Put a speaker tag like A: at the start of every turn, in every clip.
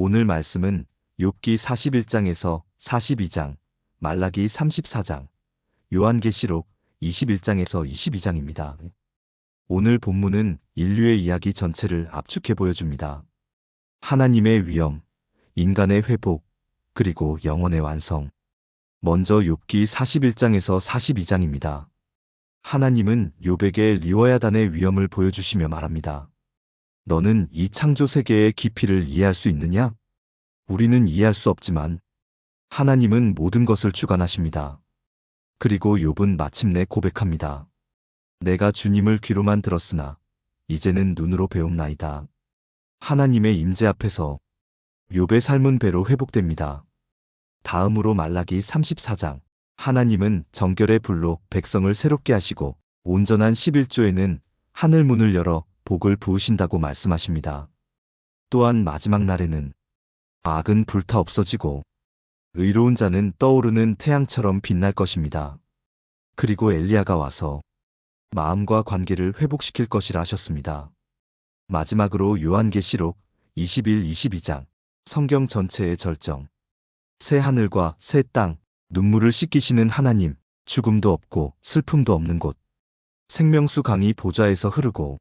A: 오늘 말씀은 욥기 41장에서 42장, 말라기 34장, 요한계시록 21장에서 22장입니다. 오늘 본문은 인류의 이야기 전체를 압축해 보여줍니다. 하나님의 위엄, 인간의 회복, 그리고 영혼의 완성. 먼저 욥기 41장에서 42장입니다. 하나님은 욥에게 리워야단의 위엄을 보여주시며 말합니다. 너는 이 창조 세계의 깊이를 이해할 수 있느냐? 우리는 이해할 수 없지만 하나님은 모든 것을 주관하십니다. 그리고 욥은 마침내 고백합니다. 내가 주님을 귀로만 들었으나 이제는 눈으로 배움나이다. 하나님의 임재 앞에서 욥의 삶은 배로 회복됩니다. 다음으로 말라기 34장 하나님은 정결의 불로 백성을 새롭게 하시고 온전한 11조에는 하늘 문을 열어 복을 부으신다고 말씀하십니다. 또한 마지막 날에는 악은 불타 없어지고 의로운 자는 떠오르는 태양처럼 빛날 것입니다. 그리고 엘리야가 와서 마음과 관계를 회복시킬 것이라 하셨습니다. 마지막으로 요한계시록 21, 22장 성경 전체의 절정 새 하늘과 새 땅 눈물을 씻기시는 하나님 죽음도 없고 슬픔도 없는 곳 생명수 강이 보좌에서 흐르고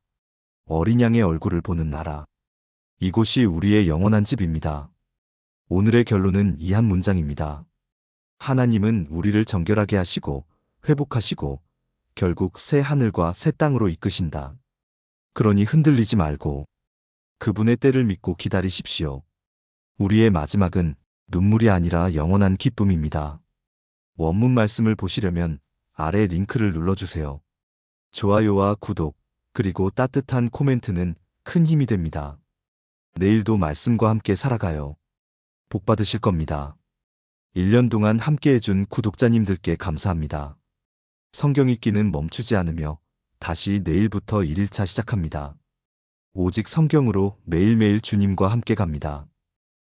A: 어린 양의 얼굴을 보는 나라 이곳이 우리의 영원한 집입니다. 오늘의 결론은 이 한 문장입니다. 하나님은 우리를 정결하게 하시고 회복하시고 결국 새 하늘과 새 땅으로 이끄신다. 그러니 흔들리지 말고 그분의 때를 믿고 기다리십시오. 우리의 마지막은 눈물이 아니라 영원한 기쁨입니다. 원문 말씀을 보시려면 아래 링크를 눌러주세요. 좋아요와 구독, 그리고 따뜻한 코멘트는 큰 힘이 됩니다. 내일도 말씀과 함께 살아가요. 복 받으실 겁니다. 1년 동안 함께 해준 구독자님들께 감사합니다. 성경 읽기는 멈추지 않으며 다시 내일부터 1일차 시작합니다. 오직 성경으로 매일매일 주님과 함께 갑니다.